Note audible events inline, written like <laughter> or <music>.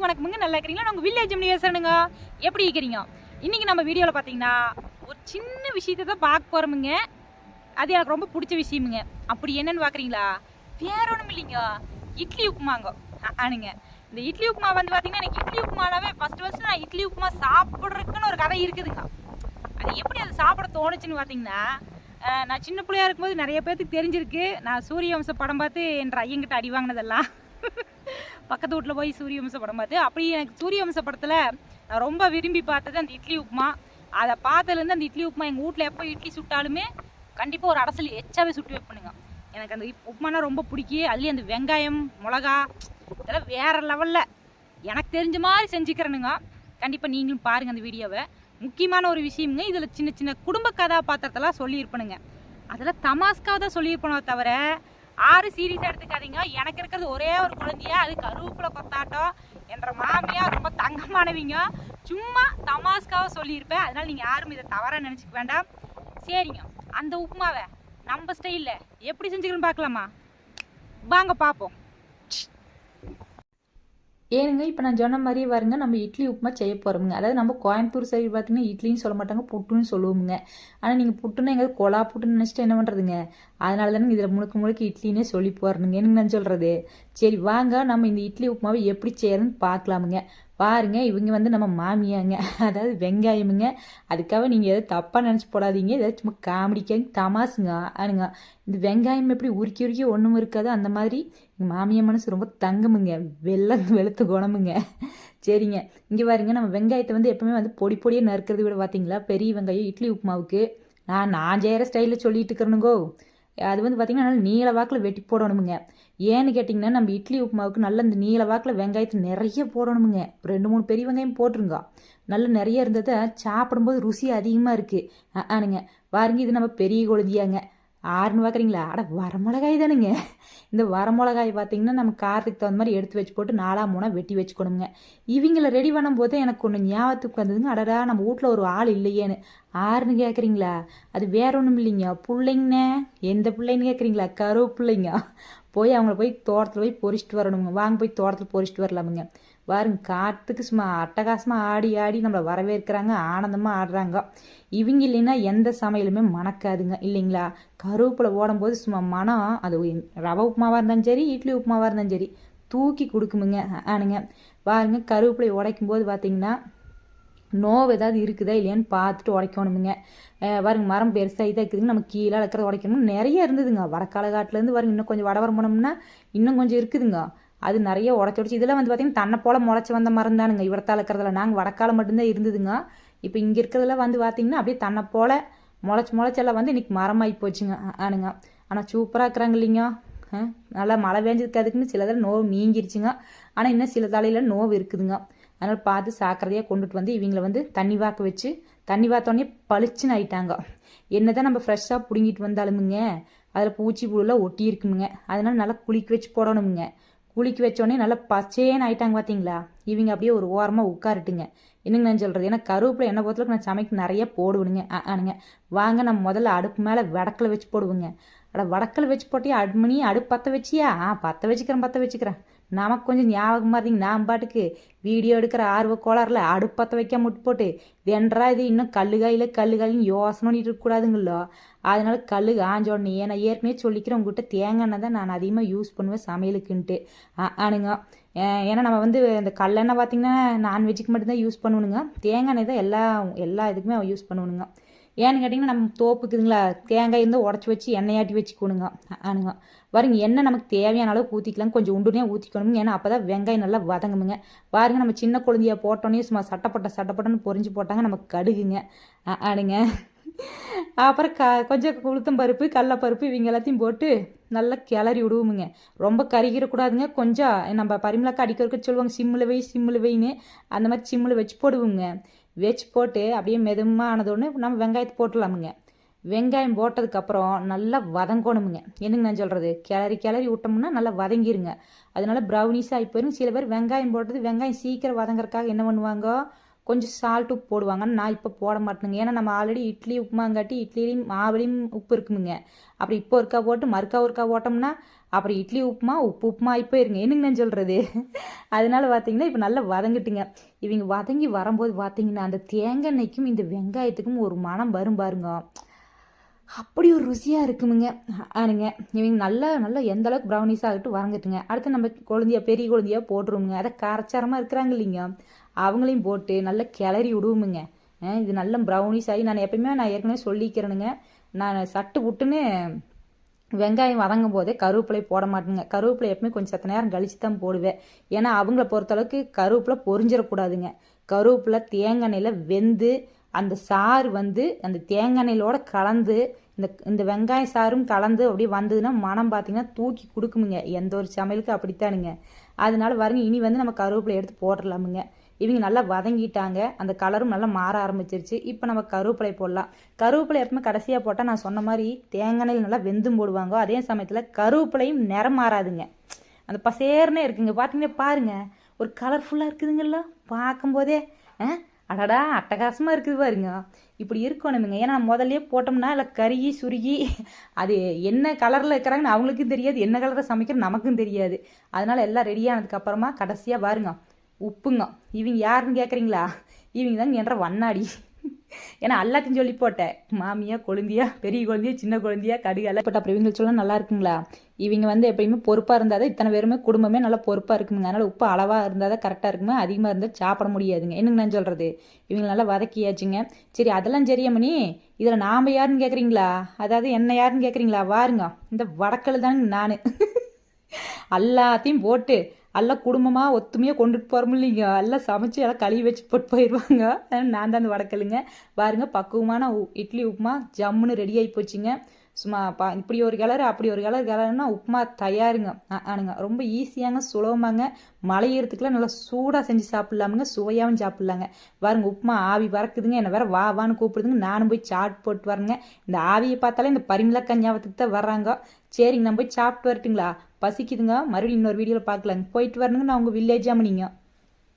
எல்லாருக்கும் வணக்கமுங்க. நல்லா இருக்கிறீங்களா? உங்கள் வில்லேஜ் எப்படி பேசுறேனுங்க எப்படி இருக்கிறீங்க? இன்றைக்கி நம்ம வீடியோவில் பார்த்தீங்கன்னா ஒரு சின்ன விஷயத்தை தான் பார்க்க போகிறோமுங்க அது எனக்கு ரொம்ப பிடிச்ச விஷயமுங்க. அப்படி என்னன்னு பார்க்குறீங்களா வேற ஒன்றும் இல்லைங்க. இட்லி உப்புமாங்க. ஆனுங்க இந்த இட்லி உப்புமா வந்து பார்த்தீங்கன்னா எனக்கு இட்லி உப்புமானாவே ஃபஸ்ட்டு ஃபஸ்ட்டு நான் இட்லி உப்புமா சாப்பிட்றதுக்குன்னு ஒரு கதை இருக்குதுங்க. அது எப்படி அது சாப்பிட தோணுச்சுன்னு பார்த்தீங்கன்னா நான் சின்ன பிள்ளையா இருக்கும்போது நிறைய பேர்த்துக்கு தெரிஞ்சிருக்கு. நான் சூரிய வம்ச படம் பார்த்து என்ற ஐயங்கிட்ட அடி வாங்கினதெல்லாம். பக்கத்து வீட்டில் போய் சூரியவம்ச படம் பார்த்து அப்படி எனக்கு சூரியவம்ச படத்தில் நான் ரொம்ப விரும்பி பார்த்தது அந்த இட்லி உப்புமா. அதை பார்த்ததுலேருந்து அந்த இட்லி உப்புமா எங்கள் வீட்டில் எப்போ இட்லி சுட்டாலுமே கண்டிப்பாக ஒரு அடசல் எச்சாவே சுட்டு வைப்பணுங்க எனக்கு அந்த இப்- உப்புமானா ரொம்ப பிடிக்கி. அதுலேயும் அந்த வெங்காயம் மிளகா இதெல்லாம் வேறு லெவலில் எனக்கு தெரிஞ்ச மாதிரி செஞ்சுக்கிறேனுங்க. கண்டிப்பாக நீங்களும் பாருங்கள் அந்த வீடியோவை. முக்கியமான ஒரு விஷயம்ங்க இதில் சின்ன சின்ன குடும்ப கதாபாத்திரத்தெல்லாம் சொல்லியிருப்பணுங்க அதில் தமாஸ்காக தான் சொல்லியிருப்பனோ தவிர ஆறு சீரியஸ் எடுத்துக்காதீங்க. எனக்கு இருக்கிறது ஒரே ஒரு குழந்தையா அது கருவேப்பிலை கொத்தாட்டம் என்ற மாமியா ரொம்ப தங்கமானவிங்க. சும்மா தமாஸ்காக சொல்லியிருப்பேன். அதனால நீங்கள் யாரும் இதை தவறாக நினச்சிக்க வேண்டாம். சரிங்க. அந்த உப்புமாவை நம்ம ஸ்டைலில் எப்படி செஞ்சுக்கணும்னு பார்க்கலாமா? வாங்க பார்ப்போம். ஏனுங்க இப்போ நான் சொன்ன மாதிரியே பாருங்க நம்ம இட்லி உப்புமா செய்ய போகிறோமுங்க அதாவது நம்ம கோயம்புத்தூர் சைடு பார்த்தீங்கன்னா இட்லின்னு சொல்ல மாட்டாங்க புட்டுன்னு சொல்லுவோமுங்க. ஆனால் நீங்கள் புட்டுன்னா எங்கேயாவது கொலா புட்டுன்னு நினச்சிட்டு என்ன பண்ணுறதுங்க அதனால தானே இதில் முழுக்க முழுக்க இட்லினே சொல்லி போகிறணுங்க என்னங்க நான் சொல்கிறது சரி வாங்க நம்ம இந்த இட்லி உப்புமாவை எப்படி செய்யறதுன்னு பார்க்கலாமுங்க பாருங்க இவங்க வந்து நம்ம மாமியாங்க. அதாவது வெங்காயமுங்க. அதுக்காக நீங்கள் எதாவது தப்பாக நினச்சி போடாதீங்க. ஏதாவது சும்மா காமெடிக்காங்க தமாசுங்க ஆனுங்க. இந்த வெங்காயம் எப்படி உருக்கி உருக்கி ஒன்றும் இருக்காது அந்த மாதிரி எங்கள் மாமியார் மனசு ரொம்ப தங்கமுங்க. வெள்ளம் வெளுத்த குணமுங்க. சரிங்க. இங்கே பாருங்க நம்ம வெங்காயத்தை வந்து எப்பவுமே வந்து பொடி பொடியாக நறுக்கிறத விட பார்த்தீங்களா பெரிய வெங்காயம் இட்லி உப்புமாவுக்கு. நான் நான் செய்கிற ஸ்டைலில் சொல்லிட்டு இருக்கிறனுங்கோ. அது வந்து பார்த்திங்கன்னா நல்லா நீள வாக்கில் வெட்டி போடணுமுங்க. ஏன்னு கேட்டிங்கன்னா நம்ம இட்லி உப்புமாவுக்கு நல்ல இந்த நீள வாக்கில் வெங்காயத்தை நிறைய போடணுமுங்க. ரெண்டு மூணு பெரிய வெங்காயம் போட்டுருங்க. நல்ல நிறைய இருந்ததை சாப்பிடும்போது ருசி அதிகமாக இருக்குது ஆனுங்க. பாருங்க இது நம்ம பெரிய குழந்தையாங்க. ஆறுன்னு பார்க்குறீங்களா அட வரமிளகாய் தானுங்க. இந்த வரமிளகாய் பார்த்தீங்கன்னா நம்ம காரத்துக்கு தகுந்த மாதிரி எடுத்து வச்சு போட்டு நாலா மூணாக வெட்டி வச்சுக்கணுங்க. இவங்கள ரெடி பண்ணும்போது எனக்கு ஒன்று ஞாபகத்துக்கு வந்ததுங்க. அடடா நம்ம வீட்டில் ஒரு ஆள் இல்லையேன்னு. ஆறுன்னு கேட்குறீங்களா அது வேற ஒன்றும் இல்லைங்க. பிள்ளைங்கண்ணே. எந்த பிள்ளைன்னு கேட்குறீங்களா கருவு பிள்ளைங்க போய் அவங்கள போய் தோட்டத்தில் போய் பொறிச்சிட்டு வரணுங்க. வாங்க போய் தோட்டத்தில் பொறிச்சிட்டு வரலாமுங்க. பாருங்க காட்டுக்கு சும்மா அட்டகாசமாக ஆடி ஆடி நம்மளை வரவேற்கிறாங்க ஆனந்தமாக ஆடுறாங்க. இவங்க இல்லைன்னா எந்த சமையலுமே மணக்காதுங்க இல்லைங்களா? கருவேப்பிலை ஓடும்போது சும்மா மனம் அது ரவை உப்புமாவாக இருந்தாலும் சரி இட்லி உப்புமாவாக இருந்தாலும் சரி தூக்கி கொடுக்குமுங்க. ஆனுங்க. பாருங்க கருவேப்பிலை உடைக்கும் போது பார்த்தீங்கன்னா நோவு ஏதாவது இருக்குதா இல்லையான்னு பார்த்துட்டு உடைக்கணுமுங்க. பாருங்க மரம் பெருசாக இதாக இருக்குதுங்க. நம்ம கீழே இருக்கிறத உடைக்கணும் நிறைய இருந்ததுங்க. வடக்கால காட்டிலேருந்து பாருங்க இன்னும் கொஞ்சம் வடவரம் போனோம்னா இன்னும் கொஞ்சம் இருக்குதுங்க. அது நிறைய உடச்சி உடச்சி. இதெல்லாம் வந்து பார்த்தீங்கன்னா தன்னை போல முளைச்சி வந்த மரம் தானுங்க இவரத்தால் இருக்கிறதுல நாங்கள் வடக்கால மட்டும்தான் இருந்ததுங்க. இப்போ இங்கே இருக்கிறதுல வந்து பார்த்தீங்கன்னா அப்படியே தன்னை போல முளைச்சி முளைச்செல்லாம் வந்து இன்னைக்கு மரமாகி போச்சுங்க. ஆனுங்க. ஆனால் சூப்பராக இருக்கிறாங்க இல்லைங்க. நல்லா மழை பெஞ்சதுக்கு அதுக்குன்னு சில தடவை நோவு நீங்கிருச்சுங்க. ஆனால் இன்னும் சில தலையில் நோவு இருக்குதுங்க. அதனால் பார்த்து சாக்கிரதையாக கொண்டுட்டு வந்து இவங்களை வந்து தண்ணி வாக்க வச்சு தண்ணி வாத்தோடனே பளிச்சுன்னு ஆயிட்டாங்க. என்னதான் நம்ம ஃப்ரெஷ்ஷாக பிடுங்கிட்டு வந்தாலுமுங்க அதில் பூச்சி புழுலாம் ஒட்டி இருக்குமுங்க. அதனால் நல்லா குளிக்க வச்சு போடணுமுங்க. குளிக்க வச்சோடனே நல்லா பச்சேன்னு ஆயிட்டாங்க பார்த்தீங்களா இவங்க அப்படியே ஒரு ஓரமாக உட்காரட்டுங்க. என்னங்க நான் சொல்கிறது ஏன்னா கருவேப்பிலை எண்ணெய் பொறுத்தளவுக்கு நான் சமைக்க நிறைய போடுவேனுங்க. ஆனுங்க. வாங்க நம்ம முதல்ல அடுப்பு மேலே வடக்கில் வச்சு போடுவோங்க. அட வடக்கில் வச்சு போட்டியா? அடுமணி அடுப்பு பற்ற வச்சியா? ஆ பற்ற வச்சுக்கிறேன் பற்ற வச்சுக்கிறேன். நமக்கு கொஞ்சம் ஞாபகமாக இருந்தீங்க நான் பாட்டுக்கு வீடியோ எடுக்கிற ஆர்வ கோளாறுல அடுப்பத்தை வைக்க முட்டு போட்டு வென்றா இது இன்னும் கல்லுகாயில் கல்லுகாயின்னு யோசனை பண்ணிட்டு இருக்கக்கூடாதுங்களோ அதனால கல்லு ஆஞ்ச உடனே ஏன்னா ஏற்கனவே சொல்லிக்கிறேன் உங்ககிட்ட தேங்காய் தான் நான் அதிகமாக யூஸ் பண்ணுவேன் சமையலுக்குன்ட்டு. ஆனுங்க. ஏன்னா நம்ம வந்து இந்த கல்லெண்ணெய் பார்த்தீங்கன்னா நான்வெஜ்ஜுக்கு மட்டும்தான் யூஸ் பண்ணுவோனுங்க. தேங்காய் எண்ணெய் தான் எல்லா எல்லா இதுக்குமே யூஸ் பண்ணுவோனுங்க. ஏன்னு கேட்டிங்கன்னா நம்ம தோப்புக்குதுங்களா தேங்காய் இருந்தால் உடச்சி வச்சு எண்ணெயாட்டி வச்சுக்கணுங்க ஆனுங்க பாருங்க எண்ணெய் நமக்கு தேவையான அளவு ஊற்றிக்கலாம் கொஞ்சம் உண்டுனே ஊற்றிக்கணுங்க ஏன்னா அப்போ தான் வெங்காயம் நல்லா வதங்குமுங்க. பாருங்க நம்ம சின்ன குழந்தைய போட்டோன்னே சும்மா சட்டப்பட்ட சட்டப்பட்டன்னு பொரிஞ்சு போட்டாங்க நமக்கு கடுகுங்க. ஆனுங்க அப்புறம் க கொஞ்சம் உளுத்தம் பருப்பு கடலப்பருப்பு இவங்க எல்லாத்தையும் போட்டு நல்லா கிளறி விடுவோமுங்க. ரொம்ப கருகிடக்கூடாதுங்க. கொஞ்சம் நம்ம பரிமளாக்கா அடிக்க சொல்லுவாங்க. சிம்மில் வை சிம்மில் வைன்னு. அந்த மாதிரி சிம்மில் வச்சு போடுவோங்க வச்சு போட்டு அப்படியே மெதுமாக ஆனதோடனே நம்ம வெங்காயத்தை போட்டுடலாமுங்க. வெங்காயம் போட்டதுக்கப்புறம் நல்லா வதங்கணுமுங்க. என்னங்க நான் சொல்கிறது கிளறி கிளறி விட்டோம்னா நல்லா வதங்கிருங்க. அதனால ப்ரௌனிஸாக ஆகி போயிருங்க சில பேர் வெங்காயம் போட்டது வெங்காயம் சீக்கிரம் வதங்கறதுக்காக என்ன பண்ணுவாங்க? கொஞ்சம் சால்ட் உப்பு நான் இப்போ போட மாட்டேங்க ஏன்னா நம்ம ஆல்ரெடி இட்லி உப்புமாங்காட்டி இட்லிலையும் மாவுலையும் உப்பு இருக்குமுங்க. அப்புறம் இப்போ ஒருக்கா போட்டு மறுக்கா ஒருக்கா போட்டோம்னா அப்புறம் இட்லி உப்புமா உப்பு உப்புமா ஆகி இருங்க. என்னங்க நான் சொல்கிறது அதனால பார்த்தீங்கன்னா இப்போ நல்லா வதங்கிட்டுங்க. இவங்க வதங்கி வரும்போது பார்த்தீங்கன்னா அந்த தேங்காய் எண்ணெய்க்கும் இந்த வெங்காயத்துக்கும் ஒரு மனம் வரும் பாருங்க. அப்படி ஒரு ருசியாக இருக்குமுங்க. ஆனுங்க இவங்க நல்லா நல்லா எந்த அளவுக்கு ப்ரௌனிஸ் ஆகிட்டு வரங்கட்டுங்க அடுத்து நம்ம குழந்தையா பெரிய குழந்தையா போட்டுருவோங்க அதை கரைச்சாரமாக இருக்கிறாங்க இல்லைங்க. அவங்களையும் போட்டு நல்லா கிளறி விடுவோமுங்க. இது நல்ல ப்ரௌனிஸ் ஆகி நான் எப்பயுமே நான் ஏற்கனவே சொல்லிக்கிறேனுங்க. நான் சட்டு புட்டுன்னு வெங்காயம் வதங்கும் போதே கருவேப்பிலை போட மாட்டேங்க. கருவேப்பிலை எப்பவுமே கொஞ்சம் சத்த நேரம் கழிச்சு தான் போடுவேன். ஏன்னா அவங்கள பொறுத்தளவுக்கு கருவேப்பிலை பொரிஞ்சிடக்கூடாதுங்க கருவேப்பிலை தேங்காய் எண்ணெயில் வெந்து அந்த சாறு வந்து அந்த தேங்காய் எண்ணெயிலோட கலந்து இந்த இந்த வெங்காய சாரும் கலந்து அப்படியே வந்ததுன்னா மனம் பார்த்தீங்கன்னா தூக்கி கொடுக்குமுங்க. எந்த ஒரு சமையலுக்கு அப்படித்தானுங்க. அதனால வரங்க இனி வந்து நம்ம கருவேப்பிலை எடுத்து போடலாமுங்க இவங்க நல்லா வதங்கிட்டாங்க. அந்த கலரும் நல்லா மாற ஆரம்பிச்சிருச்சு. இப்போ நம்ம கருவேப்பிலை போடலாம். கருவேப்பிலை எப்பவுமே கடைசியாக போட்டால் நான் சொன்ன மாதிரி தேங்காய் எண்ணெயில் நல்லா வெந்தும் போடுவாங்க. அதே சமயத்தில் கருவேப்பிலையும் நிறம் மாறாதுங்க. அந்த பசேர்னே இருக்குங்க. பார்த்தீங்கன்னா பாருங்க. ஒரு கலர்ஃபுல்லாக இருக்குதுங்களா பார்க்கும்போதே ஆ அடடா அட்டகாசமாக இருக்குது பாருங்க. இப்படி இருக்கணுமுங்க. ஏன்னா நம்ம முதல்லயே போட்டோம்னா இல்லை கருகி சுருகி அது என்ன கலரில் இருக்கிறாங்கன்னு அவங்களுக்கும் தெரியாது. என்ன கலரில் சமைக்கிற நமக்கும் தெரியாது. அதனால எல்லாம் ரெடியானதுக்கப்புறமா அப்புறமா கடைசியாக பாருங்க. உப்புங்க. இவங்க யாருன்னு கேட்குறீங்களா இவங்க தாங்க என்ற வண்ணாடி. ஏன்னா எல்லாத்தையும் சொல்லி போட்டேன். மாமியா கொழுந்தியா பெரிய குழந்தையா சின்ன குழந்தையா கடுகால. எல்லாம் போட்டு அப்புறம் இவங்க சொல்ல நல்லா இருக்குங்களா? இவங்க வந்து எப்பயுமே பொறுப்பாக இருந்தால் தான் இத்தனை பேருமே குடும்பமே நல்லா பொறுப்பாக இருக்குங்க. அதனால் உப்பு அளவாக இருந்தால் தான் கரெக்டாக இருக்குமே அதிகமாக இருந்தால் சாப்பிட முடியாதுங்க. என்னங்க நான் சொல்கிறது இவங்க நல்லா வதக்கியாச்சுங்க. சரி அதெல்லாம் சரியாமணி இதில் நாம் யாருன்னு கேட்குறீங்களா அதாவது என்ன யாருன்னு கேட்குறீங்களா வாருங்க. இந்த வடக்கல் தானுங்க நான். எல்லாத்தையும் <laughs> போட்டு எல்லாம் குடும்பமாக ஒத்துமையாக கொண்டுட்டு போகிறோம் இல்லைங்க. எல்லாம் சமைச்சு எல்லாம் கழுவி வச்சு போட்டு போயிடுவாங்க நான் தான் அந்த வடக்கலுங்க பாருங்க பக்குவமான உ- இட்லி உப்புமா ஜம்முன்னு ரெடி ஆகி போச்சுங்க. சும்மா பா இப்படி ஒரு கிளறு அப்படி ஒரு கிளறு கிளறுனா உப்புமா தயாருங்க. ஆனுங்க. ரொம்ப ஈஸியாங்க சுலபமாங்க. மழையறதுக்குலாம் நல்லா சூடாக செஞ்சு சாப்பிட்லாமுங்க. சுவையாகவும் சாப்பிட்லாங்க. பாருங்க உப்புமா ஆவி பறக்குதுங்க. என்னை வேற வா வான்னு கூப்பிடுதுங்க. நானும் போய் சாட் போட்டு வரேங்க. இந்த ஆவியை பார்த்தாலே இந்த பரிமள கஞ்சாவத்துக்கு தான் வர்றாங்க. சரிங்க நான் போய் சாப்பிட்டு வரட்டுங்களா? பசிக்குதுங்க. மறுபடியும் இன்னொரு வீடியோவில் பார்க்கலாங்க போயிட்டு வரணுங்க. நான் உங்கள் வில்லேஜாமனிங்க